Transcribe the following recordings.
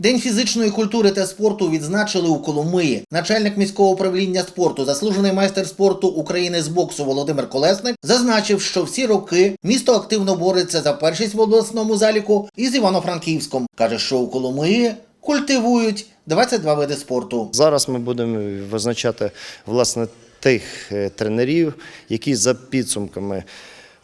День фізичної культури та спорту відзначили у Коломиї. Начальник міського управління спорту, заслужений майстер спорту України з боксу Володимир Колесник, зазначив, що всі роки місто активно бореться за першість в обласному заліку із Івано-Франківськом. каже, що у Коломиї культивують 22 види спорту. Зараз ми будемо визначати власне тих е, тренерів, які за підсумками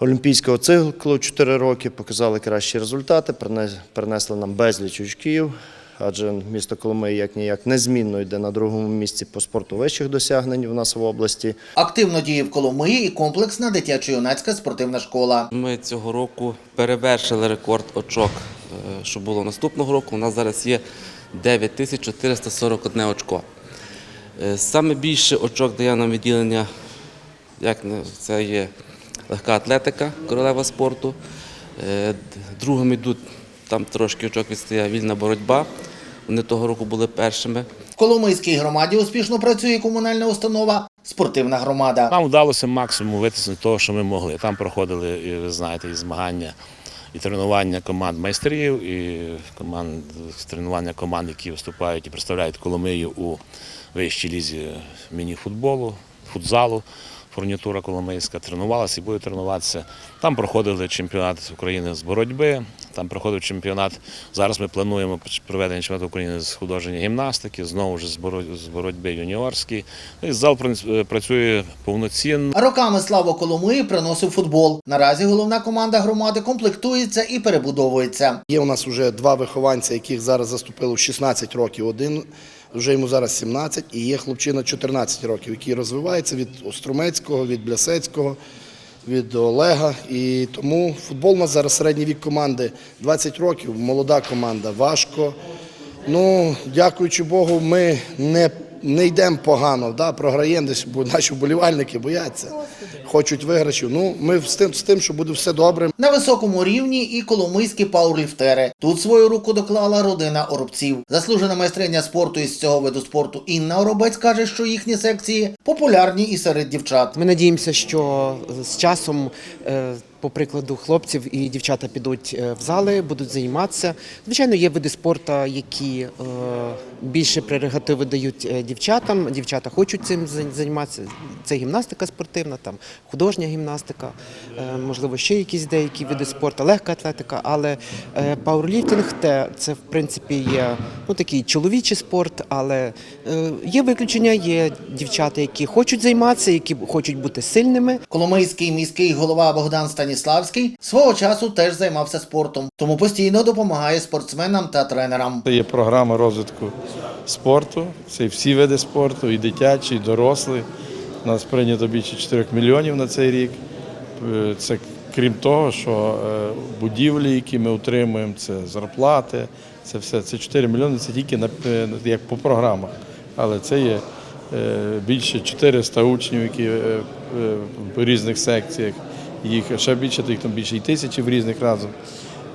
олімпійського циклу 4 роки показали кращі результати, принес- принесли нам безліч очків. Адже місто Коломиї як ніяк незмінно йде на другому місці по спорту вищих досягнень у нас в області. Активно діє в Коломиї і комплексна дитячо-юнацька спортивна школа. Ми цього року перевершили рекорд очок, е, що було наступного року. У нас зараз є 9441 очко. Е, Саме більше очок дає нам відділення, як це є легка атлетика, королева спорту. Е, Другим йдуть, там трошки очок відстає вільна боротьба. Вони того року були першими. В Коломийській громаді успішно працює комунальна установа спортивна громада. Нам вдалося максимум витиснути того, що ми могли. Там проходили, ви знаєте, і змагання, і тренування команд майстрів, і команд, тренування команд, які виступають і представляють Коломию у вищій лізі міні-футболу, футзалу. Фурнітура Коломийська тренувалася і буде тренуватися. Там проходили чемпіонат України з боротьби, там проходив чемпіонат. Зараз ми плануємо проведення чемпіонату України з художньої гімнастики, знову ж з боро- з боротьби юніорській. Ну, і Зал працює повноцінно. Роками славу Коломиї приносив футбол. Наразі головна команда громади комплектується і перебудовується. Є у нас вже два вихованця, яких зараз заступило в 16 років. Один вже йому зараз 17, і є хлопчина 14 років, який розвивається від Острумецького, від Блясецького, від Олега. І тому футбол у нас зараз середній вік команди 20 років, молода команда, важко. Ну, дякуючи Богу, ми не, не йдемо погано, да, програємо десь, бо наші вболівальники бояться, хочуть виграшів. Ну, ми з тим, з тим, що буде все добре. На високому рівні і коломийські пауерліфтери. Тут свою руку доклала родина Оробців. Заслужена майстриня спорту із цього виду спорту Інна Оробець каже, що їхні секції популярні і серед дівчат. Ми надіємося, що з часом, е, по прикладу хлопців і дівчата підуть е, в зали, будуть займатися. Звичайно, є види спорту, які е, більше прерогативи дають е, дівчатам. Дівчата хочуть цим займатися. Це гімнастика спортивна, там художня гімнастика, можливо, ще якісь деякі види спорту, легка атлетика. Але пауерліфтинг це в принципі є ну такий чоловічий спорт, але є виключення, є дівчата, які хочуть займатися, які хочуть бути сильними. Коломийський міський голова Богдан Станіславський свого часу теж займався спортом, тому постійно допомагає спортсменам та тренерам. Це є програма розвитку спорту. Це всі види спорту, і дитячі, і дорослі. У нас прийнято більше 4 мільйонів на цей рік. Е, Це крім того, що е, будівлі, які ми утримуємо, це зарплати, це все. Це 4 мільйони, це тільки на, е, як по програмах. Але це є більше 400 учнів, які в різних секціях. Їх ще більше, то їх там більше і тисячі в різних разом.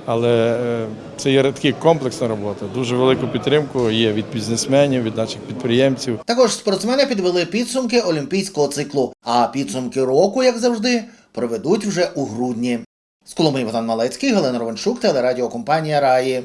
Але е, це є такий комплексна робота. Дуже велику підтримку є від бізнесменів, від наших підприємців. Також спортсмени підвели підсумки олімпійського циклу, а підсумки року, як завжди, проведуть вже у грудні. З Коломи Богдан Малецький, Галина Ровеншук, телерадіокомпанія Раї.